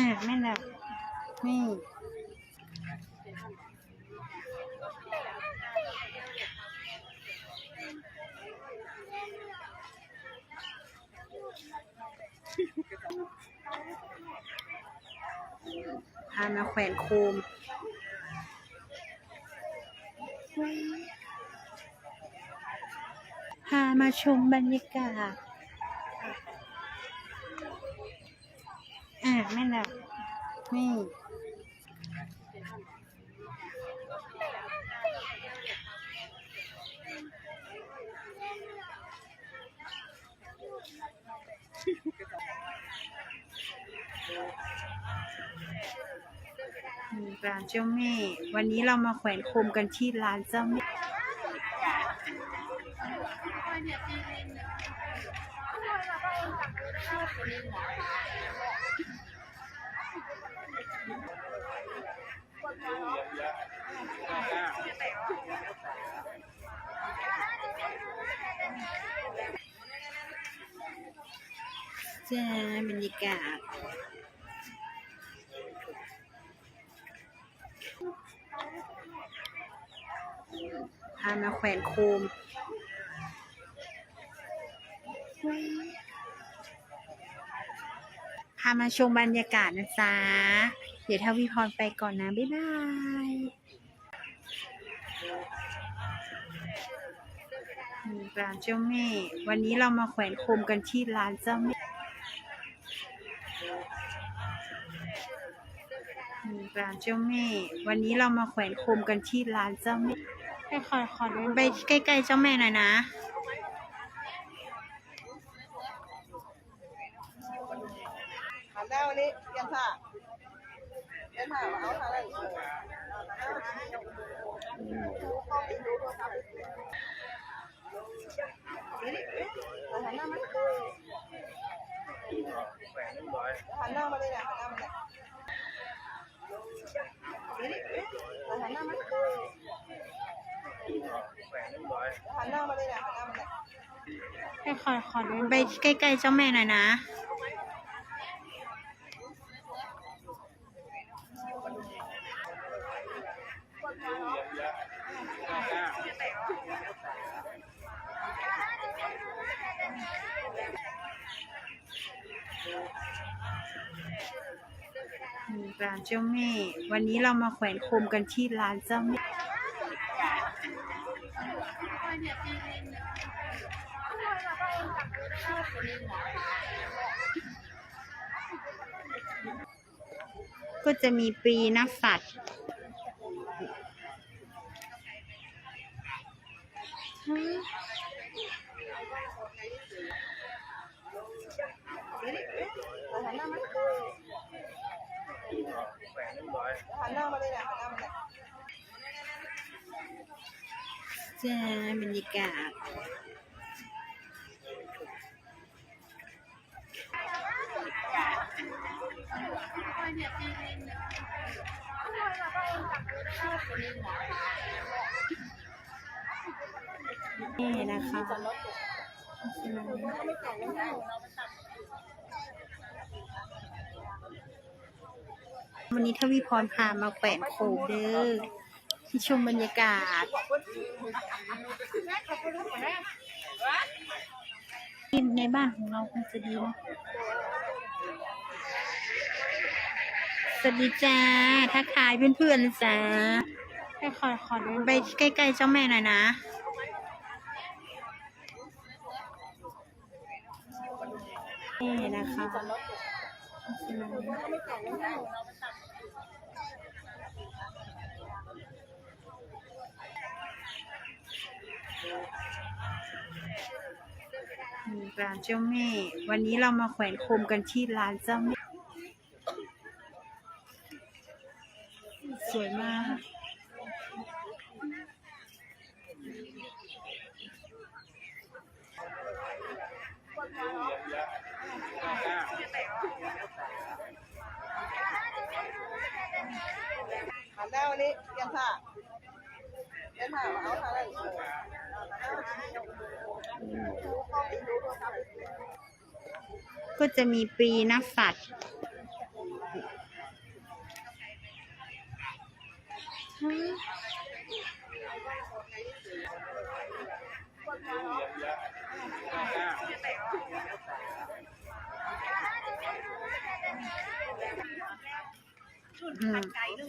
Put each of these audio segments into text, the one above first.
อ่าไม่หนักนี่พามาแขวนโคมพามาชมบรรยากาศ อ่าไม่หนักนี่อื มร้านเจ้าแม่ วันนี้เรามาแขวนโคมกันที่ร้านเจ้าแม่ จ้าบรรยากาศพามาแขวนโคมพามาชมบรรยากาศนะจ๊ะ เดี๋ยวทวีพรไปก่อนนะ บ๊ายบายร้านเจ้าแม่ วันนี้เรามาแขวนโคมกันที่ร้านเจ้าแม่อืม ร้านเจ้าแม่ วันนี้เรามาแขวนโคมกันที่ร้านเจ้าแม่ไปขอขอเดินไปใกล้ๆเจ้าแม่หน่อยนะ หันหน้าวันนี้เตรียมท่าเตรียมท่าเอาท่าอะไรหันหน้ามาหันหน้ามาเลยนะหันหน้ามาเลยหันหน้ามาหันหน้ามาเลยนะหันหน้ามาเลย ไป ขอขอเดินไปใกล้ๆเจ้าแม่หน่อยนะร้านเจ้าแม่ วันนี้เรามาแขวนโคมกันที่ร้านเจ้าแม่ ก็จะมีปีนักสัตว์จ้าบรรยากาศ นี่นะคะ วันนี้ทวีพรพามาแขวนโคมเด้อที่ชมบรรยากาศในบ้านของเราคงจะดีนะ สวัสดีจ้าทักทายเพื่อนๆจ้าให้ขอขอเดินไปใกล้ๆเจ้าแม่หน่อยนะนี่นะคะร้านเจ้าแม่ วันนี้เรามาแขวนโคมกันที่ร้านเจ้าแม่ สวยมากหันหน้าวันนี้เตรียมท่าเตรียมท่าเอาท่าอะไรก็จะมีปีนักสัตว์ อืม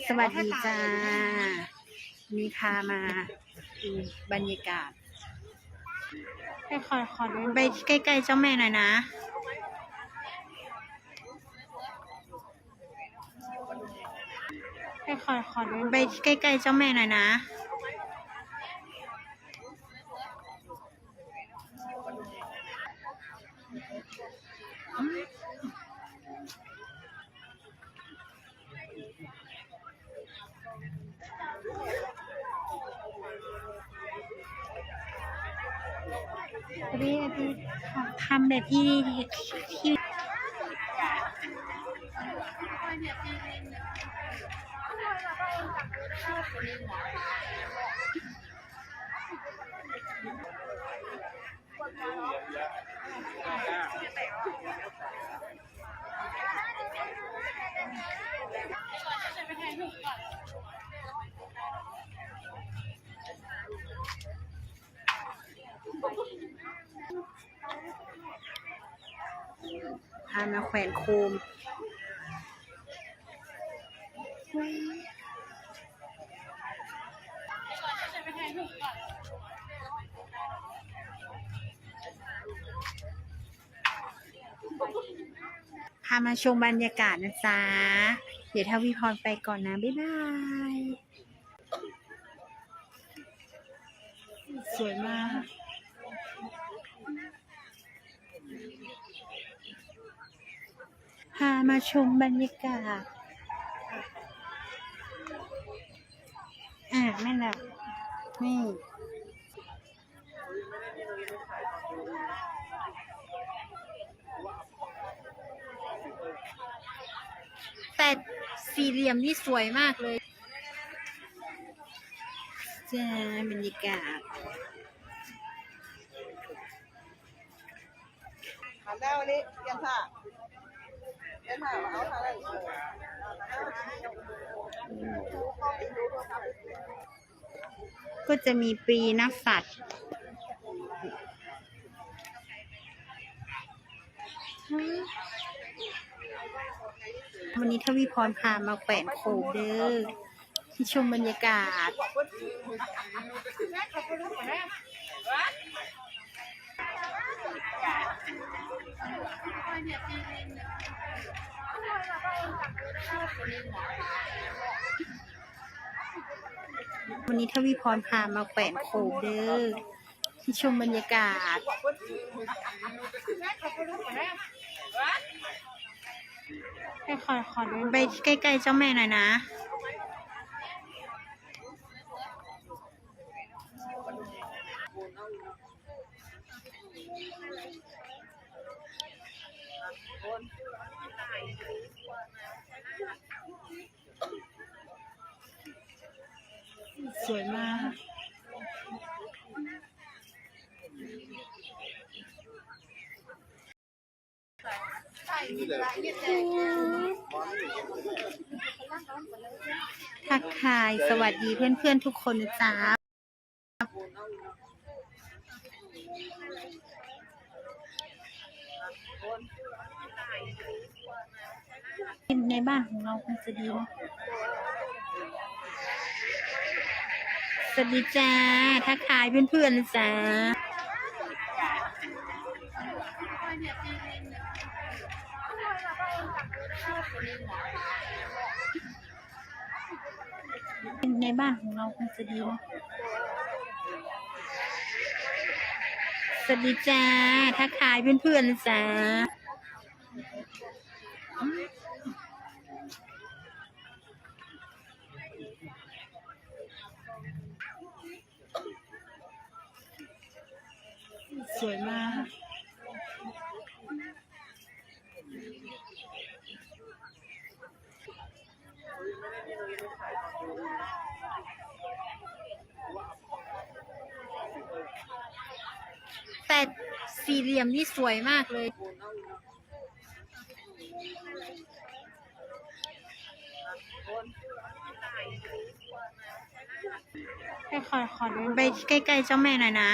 สวัสดีจ้ามีพามาดูบรรยากาศให้ขอขอดูไปใกล้ๆเจ้าแม่หน่อยนะ ให้ ขอขอดูไปใกล้ๆเจ้าแม่หน่อยนะอันนี้อันนี้ทำแบบที่ที่ พามาแขวนโคมามาชมบรรยากาศนะจ๊ะ เดี๋ยวทวีพรไปก่อนนะ บ๊ายบาย สวยมากพามาชมบรรยากาศ อะแม่นละนี่ แต่สี่เหลี่ยมนี่สวยมากเลยจ้าบรรยากาศหันหน้าวันนี้เปลี่ยนผ้าเปลี่ยนผ้ามาเอาผ้าอะไรเออก็จะมีปีนักสัตว์ วันนี้ทวีพรพามาแขวนโคมเด้อที่ชมบรรยากาศ วันนี้ทวีพรพามาแขวนโคมเด้อที่ชมบรรยากาศ ให้ขอขอดูไปใกล้ๆเจ้าแม่หน่อยนะสวยมาก ทักทายสวัสดีเพื่อนๆทุกคนนะจ๊ะในบ้านของเราคงจะดีนะสวัสดีจ้าทักทายเพื่อนๆนะจ๊ะ ในบ้านของเราคงจะดีนะสวัสดีจ้าทักทายเพื่อนๆนจ๊ะสวยมาก แต่สี่เหลี่ยมนี่สวยมากเลยเให้ขอขอเดินไปใกล้ๆเจ้าแม่หน่อยนะ